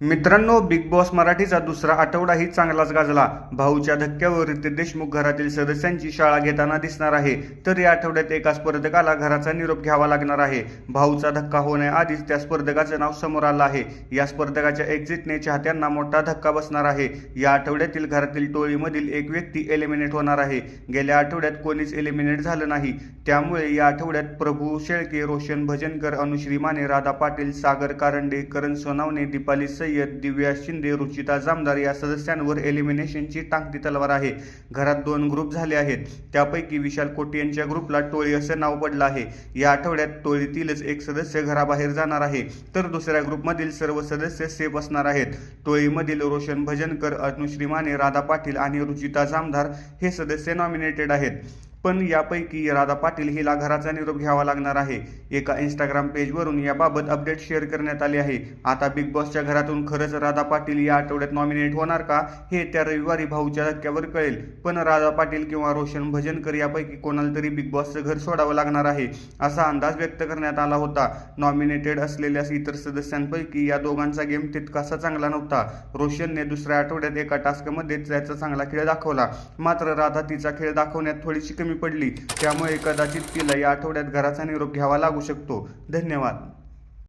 मित्रांनो big boss मराठीचा दुसरा आठवडाही चांगलाच गाजला. भाऊच्या धक्क्यावर रितेश देशमुख घरातील सदस्यांची शाळा घेताना दिसणार आहे तर या आठवड्यात एका स्पर्धकाला घराचा निरोप घ्यावा लागणार आहे. भाऊचा धक्का होण्याआधीच त्या स्पर्धकाचं नाव समोर आलं आहे. या स्पर्धकाच्या एक्झिटने चाहत्यांना मोठा धक्का बसणार आहे. या आठवड्यातील घरातील टोळीमधील एक व्यक्ती एलिमिनेट होणार आहे. गेल्या आठवड्यात कोणीच एलिमिनेट झालं नाही. त्यामुळे या आठवड्यात प्रभू शेळके रोशन भजनकर अनुश्री माने राधा पाटील सागर कारंडे करण सोनावणे दीपाली सय्यद दिव्या शिंदे रुचिता जामदार या सदस्यांवर एलिमिनेशनची टांगती तलवार आहे. घरात दोन ग्रुप झाले आहेत. त्यापैकी विशाल कोटी यांच्या ग्रुपला टोळी असे नाव पडलं आहे. या आठवड्यात टोळीतीलच एक सदस्य घराबाहेर जाणार आहे. तर दुसऱ्या ग्रुपमधील सर्व सदस्य सेफ असणार आहेत. टोळीमधील रोशन भजनकर अनुश्री माने राधा पाटील आणि रुचिता जामदार हे सदस्य नॉमिनेटेड आहेत. पण यापैकी राधा पाटील हिला घराचा निरोप घ्यावा लागणार आहे. एका इंस्टाग्राम पेजवरून याबाबत अपडेट शेअर करण्यात आले आहे. आता बिग बॉसच्या घरातून खरंच राधा पाटील या आठवड्यात नॉमिनेट होणार का हे त्या रविवारी भाऊच्या धक्क्यावर कळेल. पण राधा पाटील किंवा रोशन भजनकर यापैकी कोणाला तरी बिग बॉसचं घर सोडावं लागणार आहे असा अंदाज व्यक्त करण्यात आला होता. नॉमिनेटेड असलेल्या इतर सदस्यांपैकी या दोघांचा गेम तितकासा चांगला नव्हता. रोशनने दुसऱ्या आठवड्यात एका टास्कमध्ये त्याचा चांगला खेळ दाखवला. मात्र राधा तिचा खेळ दाखवण्यात थोडीशी कमी पडली त्यामुळे कदाचित तिला या आठवड्यात घराचा निरोप घ्यावा लागू शकतो. धन्यवाद.